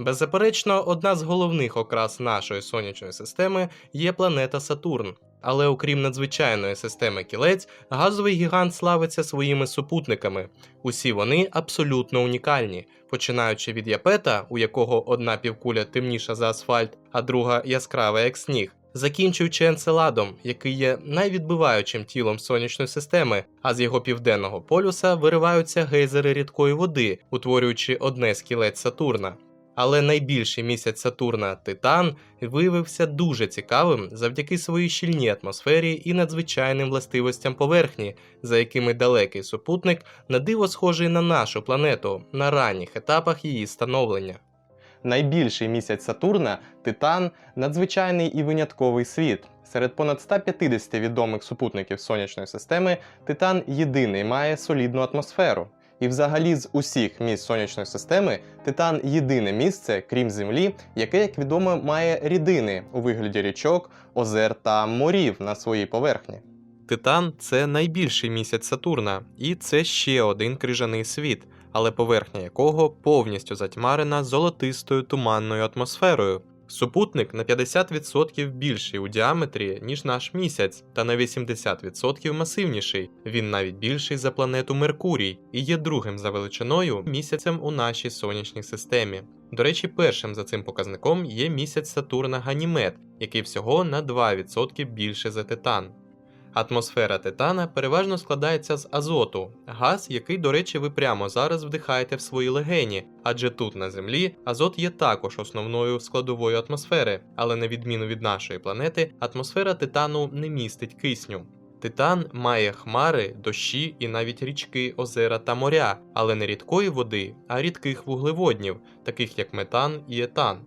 Беззаперечно, одна з головних окрас нашої сонячної системи є планета Сатурн. Але окрім надзвичайної системи кілець, газовий гігант славиться своїми супутниками. Усі вони абсолютно унікальні, починаючи від Япета, у якого одна півкуля темніша за асфальт, а друга яскрава як сніг, закінчуючи Енцеладом, який є найвідбиваючим тілом сонячної системи, а з його південного полюса вириваються гейзери рідкої води, утворюючи одне з кілець Сатурна. Але найбільший місяць Сатурна Титан виявився дуже цікавим завдяки своїй щільній атмосфері і надзвичайним властивостям поверхні, за якими далекий супутник на диво схожий на нашу планету на ранніх етапах її становлення. Найбільший місяць Сатурна Титан надзвичайний і винятковий світ. Серед понад 150 відомих супутників сонячної системи Титан єдиний має солідну атмосферу. І взагалі з усіх місць сонячної системи Титан єдине місце, крім Землі, яке, як відомо, має рідини у вигляді річок, озер та морів на своїй поверхні. Титан це найбільший місяць Сатурна, і це ще один крижаний світ, але поверхня якого повністю затьмарена золотистою туманною атмосферою. Супутник на 50% більший у діаметрі, ніж наш місяць, та на 80% масивніший. Він навіть більший за планету Меркурій і є другим за величиною місяцем у нашій сонячній системі. До речі, першим за цим показником є місяць Сатурна Ганімед, який всього на 2% більше за Титан. Атмосфера Титана переважно складається з азоту, газ, який, до речі, ви прямо зараз вдихаєте в свої легені, адже тут на Землі азот є також основною складовою атмосфери, але на відміну від нашої планети, атмосфера Титану не містить кисню. Титан має хмари, дощі і навіть річки, озера та моря, але не рідкої води, а рідких вуглеводнів, таких як метан і етан.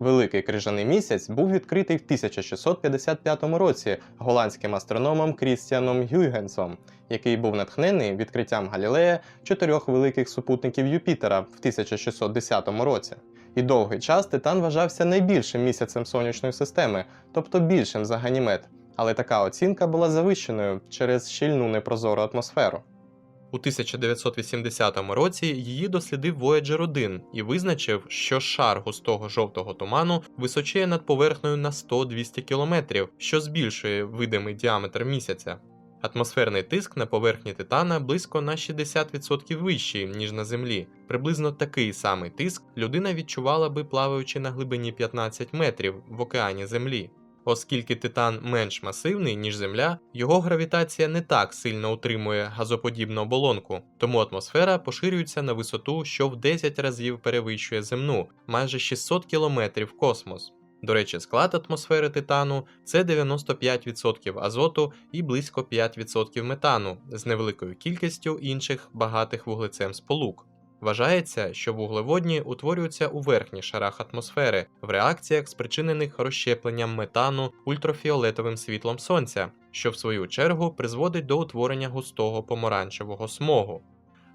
Великий крижаний місяць був відкритий в 1655 році голландським астрономом Крістіаном Гюйгенсом, який був натхнений відкриттям Галілея чотирьох великих супутників Юпітера в 1610 році. І довгий час Титан вважався найбільшим місяцем сонячної системи, тобто більшим за Ганімед. Але така оцінка була завищеною через щільну непрозору атмосферу. У 1980 році її дослідив Voyager 1 і визначив, що шар густого жовтого туману височіє над поверхнею на 100-200 км, що збільшує видимий діаметр місяця. Атмосферний тиск на поверхні Титана близько на 60% вищий, ніж на Землі. Приблизно такий самий тиск людина відчувала би плаваючи на глибині 15 метрів в океані Землі. Оскільки титан менш масивний, ніж Земля, його гравітація не так сильно утримує газоподібну оболонку, тому атмосфера поширюється на висоту, що в 10 разів перевищує земну, майже 600 км в космос. До речі, склад атмосфери титану це 95% азоту і близько 5% метану з невеликою кількістю інших багатих вуглецем сполук. Вважається, що вуглеводні утворюються у верхніх шарах атмосфери в реакціях, спричинених розщепленням метану ультрафіолетовим світлом сонця, що в свою чергу призводить до утворення густого помаранчевого смогу.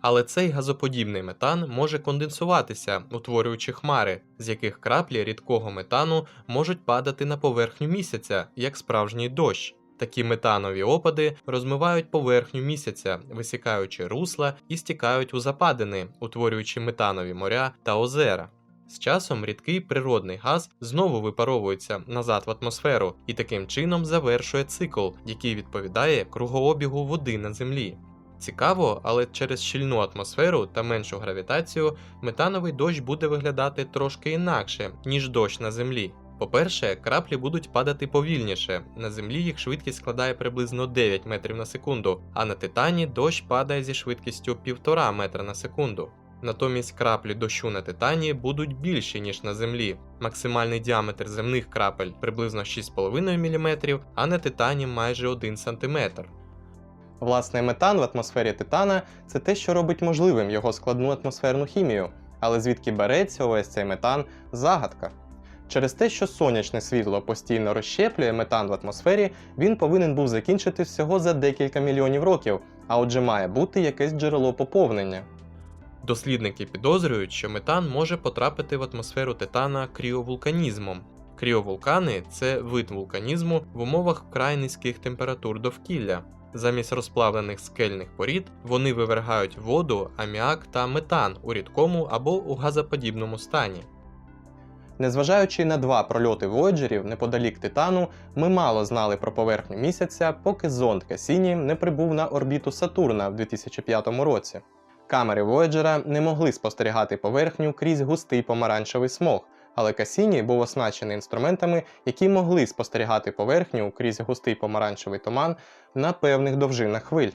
Але цей газоподібний метан може конденсуватися, утворюючи хмари, з яких краплі рідкого метану можуть падати на поверхню місяця, як справжній дощ. Такі метанові опади розмивають поверхню місяця, висікаючи русла і стікають у западини, утворюючи метанові моря та озера. З часом рідкий природний газ знову випаровується назад в атмосферу і таким чином завершує цикл, який відповідає кругообігу води на землі. Цікаво, але через щільну атмосферу та меншу гравітацію метановий дощ буде виглядати трошки інакше, ніж дощ на землі. По-перше, краплі будуть падати повільніше. На землі їх швидкість складає приблизно 9 метрів на секунду, а на титані дощ падає зі швидкістю 1,5 метра на секунду. Натомість краплі дощу на титані будуть більші, ніж на землі. Максимальний діаметр земних крапель приблизно 6,5 мм, а на титані майже 1 см. Власне, метан в атмосфері Титана це те, що робить можливим його складну атмосферну хімію. Але звідки береться увесь цей метан загадка. Через те, що сонячне світло постійно розщеплює метан в атмосфері, він повинен був закінчити всього за декілька мільйонів років, а отже має бути якесь джерело поповнення. Дослідники підозрюють, що метан може потрапити в атмосферу титана кріовулканізмом. Кріовулкани це вид вулканізму в умовах вкрай низьких температур довкілля. Замість розплавлених скельних порід вони вивергають воду, аміак та метан у рідкому або у газоподібному стані. Незважаючи на два прольоти Вояджерів неподалік Титану, ми мало знали про поверхню місяця, поки зонд Касіні не прибув на орбіту Сатурна в 2005 році. Камери Вояджера не могли спостерігати поверхню крізь густий помаранчевий смог, але Касіні був оснащений інструментами, які могли спостерігати поверхню крізь густий помаранчевий туман на певних довжинах хвиль.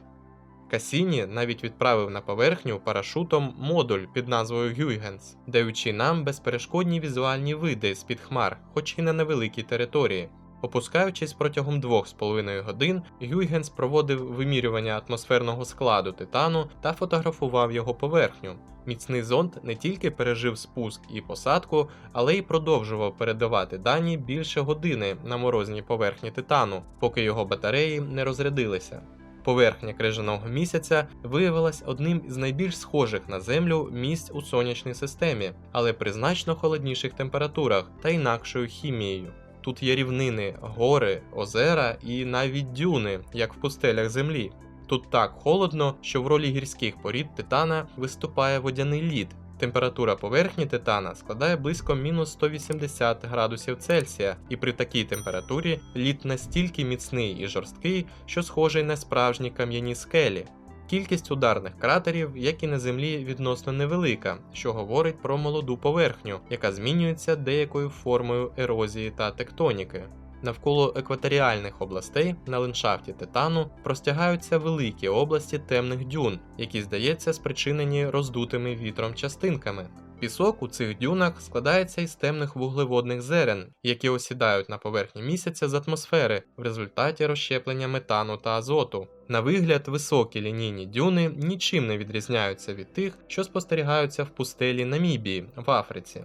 Касіні навіть відправив на поверхню парашутом модуль під назвою Гюйгенс, даючи нам безперешкодні візуальні види з-під хмар, хоч і на невеликій території. Опускаючись протягом 2,5 годин, Гюйгенс проводив вимірювання атмосферного складу титану та фотографував його поверхню. Міцний зонд не тільки пережив спуск і посадку, але й продовжував передавати дані більше години на морозній поверхні титану, поки його батареї не розрядилися. Поверхня крижаного місяця виявилась одним із найбільш схожих на Землю місць у сонячній системі, але при значно холодніших температурах та інакшою хімією. Тут є рівнини, гори, озера і навіть дюни, як в пустелях Землі. Тут так холодно, що в ролі гірських порід титана виступає водяний лід. Температура поверхні титана складає близько мінус 180 градусів Цельсія, і при такій температурі лід настільки міцний і жорсткий, що схожий на справжні кам'яні скелі. Кількість ударних кратерів, як і на землі, відносно невелика, що говорить про молоду поверхню, яка змінюється деякою формою ерозії та тектоніки. Навколо екваторіальних областей на ландшафті титану простягаються великі області темних дюн, які, здається, спричинені роздутими вітром частинками. Пісок у цих дюнах складається із темних вуглеводних зерен, які осідають на поверхні місяця з атмосфери в результаті розщеплення метану та азоту. На вигляд, високі лінійні дюни нічим не відрізняються від тих, що спостерігаються в пустелі Намібії в Африці.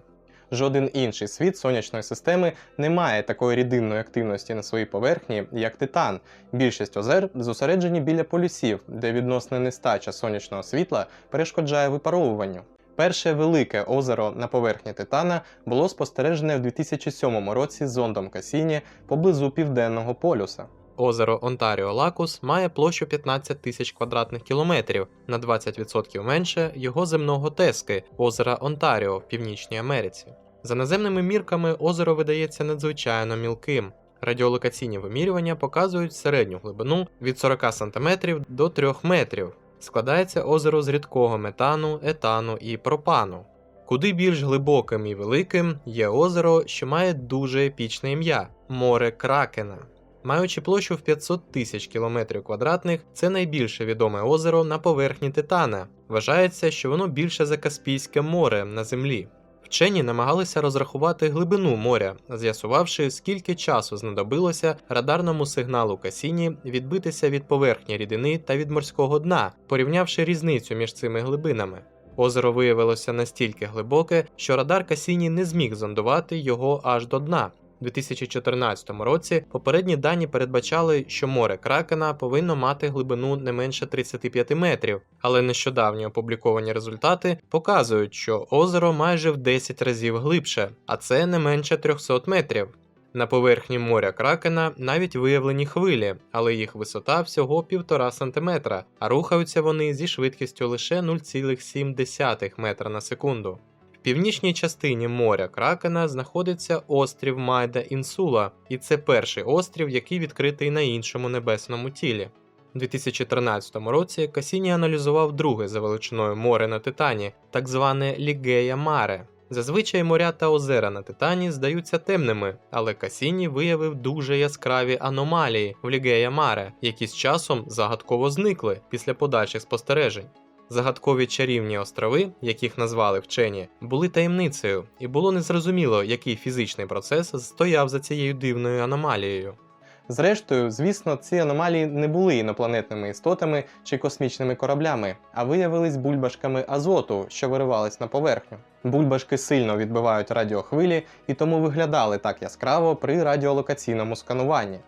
Жоден інший світ сонячної системи не має такої рідинної активності на своїй поверхні, як Титан. Більшість озер зосереджені біля полюсів, де відносна нестача сонячного світла перешкоджає випаровуванню. Перше велике озеро на поверхні Титана було спостережене в 2007 році зондом Касіні поблизу південного полюса. Озеро Онтаріо Лакус має площу 15 тисяч квадратних кілометрів, на 20% менше його земного тески озера Онтаріо в Північній Америці. За наземними мірками озеро видається надзвичайно мілким. Радіолокаційні вимірювання показують середню глибину від 40 см до 3 метрів. Складається озеро з рідкого метану, етану і пропану. Куди більш глибоким і великим є озеро, що має дуже епічне ім'я море Кракена. Маючи площу в 500 тисяч кілометрів квадратних, це найбільше відоме озеро на поверхні Титана. Вважається, що воно більше за Каспійське море на землі. Вчені намагалися розрахувати глибину моря, з'ясувавши, скільки часу знадобилося радарному сигналу Касіні відбитися від поверхні рідини та від морського дна, порівнявши різницю між цими глибинами. Озеро виявилося настільки глибоке, що радар Касіні не зміг зондувати його аж до дна. У 2014 році попередні дані передбачали, що море Кракена повинно мати глибину не менше 35 метрів, але нещодавні опубліковані результати показують, що озеро майже в 10 разів глибше, а це не менше 300 метрів. На поверхні моря Кракена навіть виявлені хвилі, але їх висота всього 1,5 см, а рухаються вони зі швидкістю лише 0,7 метра на секунду. Північній частині моря Кракена знаходиться острів Майда Інсула, і це перший острів, який відкритий на іншому небесному тілі. У 2013 році Касіні аналізував друге за величиною море на Титані, так зване Лігея Маре. Зазвичай моря та озера на Титані здаються темними, але Касіні виявив дуже яскраві аномалії в Лігея Маре, які з часом загадково зникли після подальших спостережень. Загадкові чарівні острови, яких назвали вчені, були таємницею, і було незрозуміло, який фізичний процес стояв за цією дивною аномалією. Зрештою, звісно, ці аномалії не були інопланетними істотами чи космічними кораблями, а виявились бульбашками азоту, що виривались на поверхню. Бульбашки сильно відбивають радіохвилі і тому виглядали так яскраво при радіолокаційному скануванні.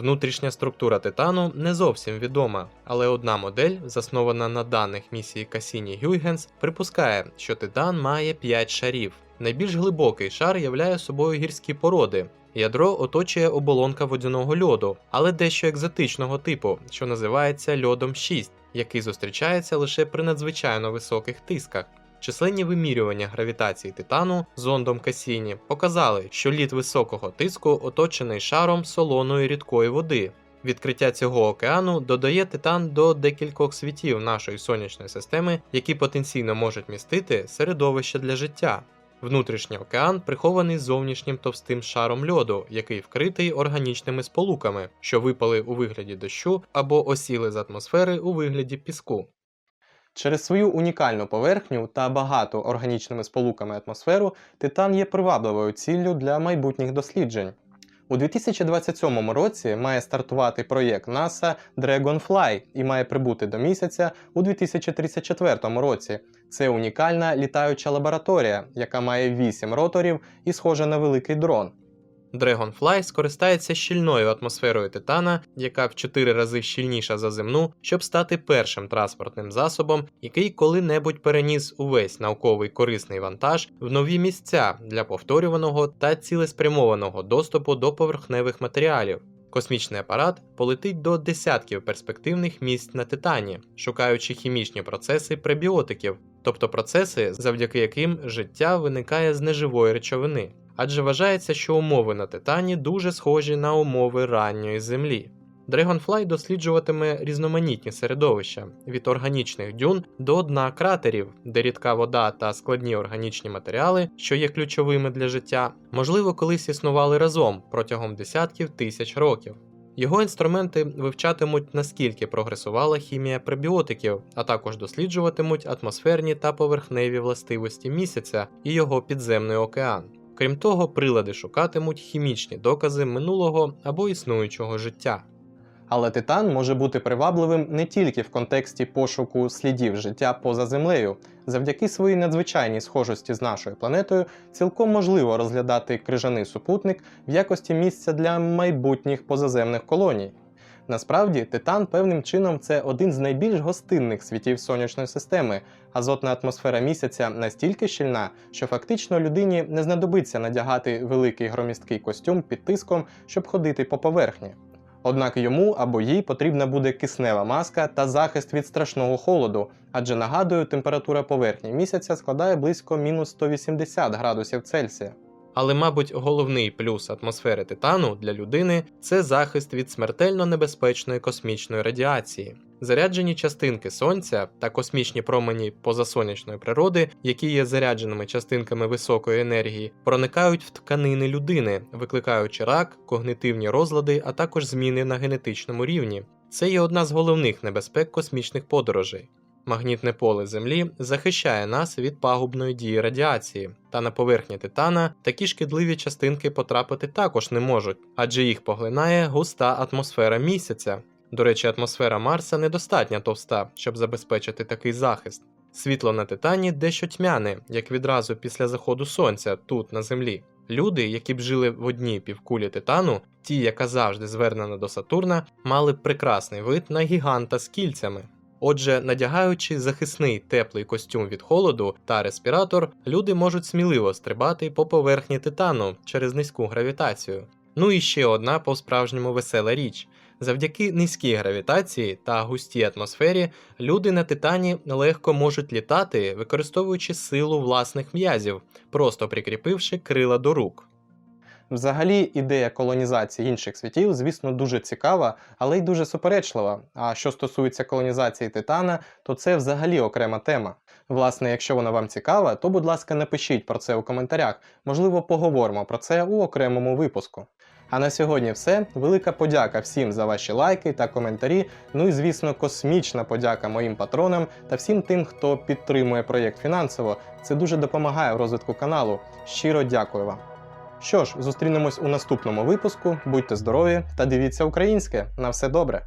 Внутрішня структура титану не зовсім відома, але одна модель, заснована на даних місії Касіні Гюйгенс, припускає, що титан має 5 шарів. Найбільш глибокий шар являє собою гірські породи, Ядро оточує оболонка водяного льоду, але дещо екзотичного типу, що називається льодом 6, який зустрічається лише при надзвичайно високих тисках. Численні вимірювання гравітації титану зондом Касіні показали, що лід високого тиску оточений шаром солоної рідкої води. Відкриття цього океану додає титан до декількох світів нашої сонячної системи, які потенційно можуть містити середовище для життя. Внутрішній океан прихований зовнішнім товстим шаром льоду, який вкритий органічними сполуками, що випали у вигляді дощу або осіли з атмосфери у вигляді піску. Через свою унікальну поверхню та багату органічними сполуками атмосферу титан є привабливою ціллю для майбутніх досліджень. У 2027 році має стартувати проєкт NASA Dragonfly і має прибути до місяця у 2034 році. Це унікальна літаюча лабораторія, яка має 8 роторів і схожа на великий дрон. Dragonfly скористається щільною атмосферою титана, яка в 4 рази щільніша за земну, щоб стати першим транспортним засобом, який коли-небудь переніс увесь науковий корисний вантаж в нові місця для повторюваного та цілеспрямованого доступу до поверхневих матеріалів. Космічний апарат полетить до десятків перспективних місць на Титані, шукаючи хімічні процеси пребіотиків, тобто процеси, завдяки яким життя виникає з неживої речовини. Адже вважається, що умови на Титані дуже схожі на умови ранньої Землі. Dragonfly досліджуватиме різноманітні середовища від органічних дюн до дна кратерів, де рідка вода та складні органічні матеріали, що є ключовими для життя, можливо, колись існували разом протягом десятків тисяч років. Його інструменти вивчатимуть наскільки прогресувала хімія пребіотиків, а також досліджуватимуть атмосферні та поверхневі властивості місяця і його підземний океан. Крім того, прилади шукатимуть хімічні докази минулого або існуючого життя. Але титан може бути привабливим не тільки в контексті пошуку слідів життя поза землею. Завдяки своїй надзвичайній схожості з нашою планетою, цілком можливо розглядати крижаний супутник в якості місця для майбутніх позаземних колоній. Насправді, титан певним чином це один з найбільш гостинних світів сонячної системи. Азотна атмосфера місяця настільки щільна, що фактично людині не знадобиться надягати великий громісткий костюм під тиском, щоб ходити по поверхні. Однак йому або їй потрібна буде киснева маска та захист від страшного холоду, адже нагадую, температура поверхні місяця складає близько мінус 180 градусів Цельсія. Але, мабуть, головний плюс атмосфери титану для людини це захист від смертельно небезпечної космічної радіації. Заряджені частинки сонця та космічні промені позасонячної природи, які є зарядженими частинками високої енергії, проникають в тканини людини, викликаючи рак, когнитивні розлади, а також зміни на генетичному рівні. Це є одна з головних небезпек космічних подорожей. Магнітне поле Землі захищає нас від пагубної дії радіації, та на поверхні титана такі шкідливі частинки потрапити також не можуть, адже їх поглинає густа атмосфера місяця. До речі, атмосфера Марса недостатньо товста, щоб забезпечити такий захист. Світло на титані дещо тьмяне, як відразу після заходу сонця тут на землі. Люди, які б жили в одній півкулі титану, ті, яка завжди звернена до Сатурна, мали прекрасний вид на гіганта з кільцями. Отже, надягаючи захисний теплий костюм від холоду та респіратор, люди можуть сміливо стрибати по поверхні титану через низьку гравітацію. Ну і ще одна по-справжньому весела річ. Завдяки низькій гравітації та густій атмосфері люди на титані легко можуть літати, використовуючи силу власних м'язів, просто прикріпивши крила до рук. Взагалі, ідея колонізації інших світів, звісно, дуже цікава, але й дуже суперечлива. А що стосується колонізації Титана, то це взагалі окрема тема. Власне, якщо вона вам цікава, то будь ласка, напишіть про це у коментарях. Можливо, поговоримо про це у окремому випуску. А на сьогодні все. Велика подяка всім за ваші лайки та коментарі. Ну і звісно, космічна подяка моїм патронам та всім тим, хто підтримує проєкт фінансово. Це дуже допомагає в розвитку каналу. Щиро дякую вам. Що ж, зустрінемось у наступному випуску. Будьте здорові та дивіться українське. На все добре!